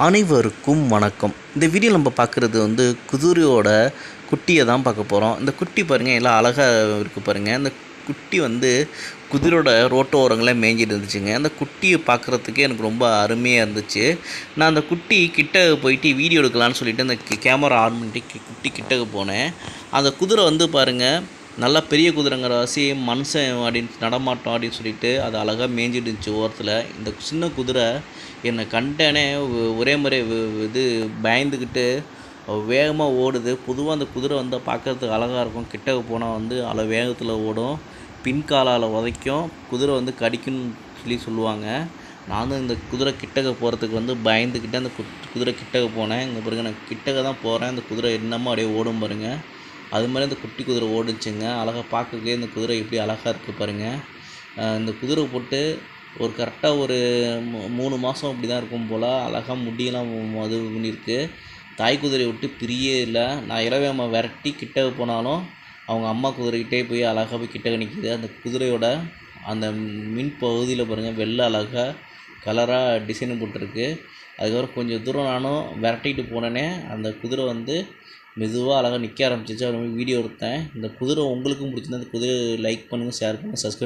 அனைவருக்கும் வணக்கம். இந்த வீடியோ நம்ம பார்க்குறது வந்து குதிரையோட குட்டியை தான் பார்க்க போகிறோம் இந்த குட்டி பாருங்கள் எல்லாம் அழகாக இருக்குது பாருங்கள் இந்த குட்டி வந்து குதிரோட ரோட்டு ஓரங்களில் மேய்ஞ்சிட்டு இருந்துச்சுங்க. அந்த குட்டியை பார்க்குறதுக்கே எனக்கு ரொம்ப அருமையாக இருந்துச்சு. நான் அந்த குட்டி கிட்ட போயிட்டு வீடியோ எடுக்கலான்னு சொல்லிவிட்டு அந்த கேமரா ஆன் பண்ணிட்டு குட்டி கிட்டக்கு போனேன். அந்த குதிரை வந்து பாருங்கள் நல்லா பெரிய குதிரைங்கிற வாசி மனுஷன் அப்படின்னு நடமாட்டோம் அப்படின்னு சொல்லிட்டு அது அழகாக மேய்ஞ்சிட்டு இருந்துச்சு ஓரத்தில். இந்த சின்ன குதிரை என்னை கண்டனே ஒரே முறை இது பயந்துக்கிட்டு வேகமாக ஓடுது. பொதுவாக அந்த குதிரை வந்து பார்க்கறதுக்கு அழகாக இருக்கும். கிட்டக்க போனால் வந்து அவ்வளோ வேகத்தில் ஓடும். பின்காலால் உதைக்கும். குதிரை வந்து கடிக்குன்னு சொல்லி சொல்லுவாங்க. நானும் இந்த குதிரை கிட்டக்க போகிறதுக்கு வந்து பயந்துக்கிட்டு அந்த குதிரை கிட்டக்க போனேன். இங்கே பாருங்க நான் கிட்டக்க தான் போகிறேன் அந்த குதிரை என்னமோ அப்படியே ஓடும் பாருங்கள் அது மாதிரி அந்த குட்டி குதிரை ஓடுச்சுங்க. அழகாக பார்க்கறதுக்கே இந்த குதிரை எப்படி அழகாக இருக்குது பாருங்கள் இந்த குதிரை போட்டு ஒரு கரெக்டாக ஒரு மூணு மாதம் அப்படி தான் இருக்கும் போல் அழகாக முடியெல்லாம் அது பண்ணியிருக்கு. தாய் குதிரையை விட்டு பிரியே இல்லை. நான் இளவேம விரட்டி கிட்ட போனாலும் அவங்க அம்மா குதிரைகிட்டே போய் அழகாக போய் கிட்ட நிற்கிது அந்த குதிரையோட அந்த மின் பகுதியில் பாருங்கள் வெள்ளை அழகாக கலராக டிசைன் போட்டிருக்கு. அதுக்கப்புறம் கொஞ்சம் தூரம் நானும் விரட்டிட்டு போனேனே. அந்த குதிரை வந்து மெதுவாக அழகாக நிற்க ஆரம்பிச்சிச்சு. அப்புறமே வீடியோ எடுத்தேன். இந்த குதிரை உங்களுக்கும் பிடிச்சிருந்தா அந்த குதிரை லைக் பண்ணுங்கள் ஷேர் பண்ணுங்கள் சப்ஸ்கிரைப்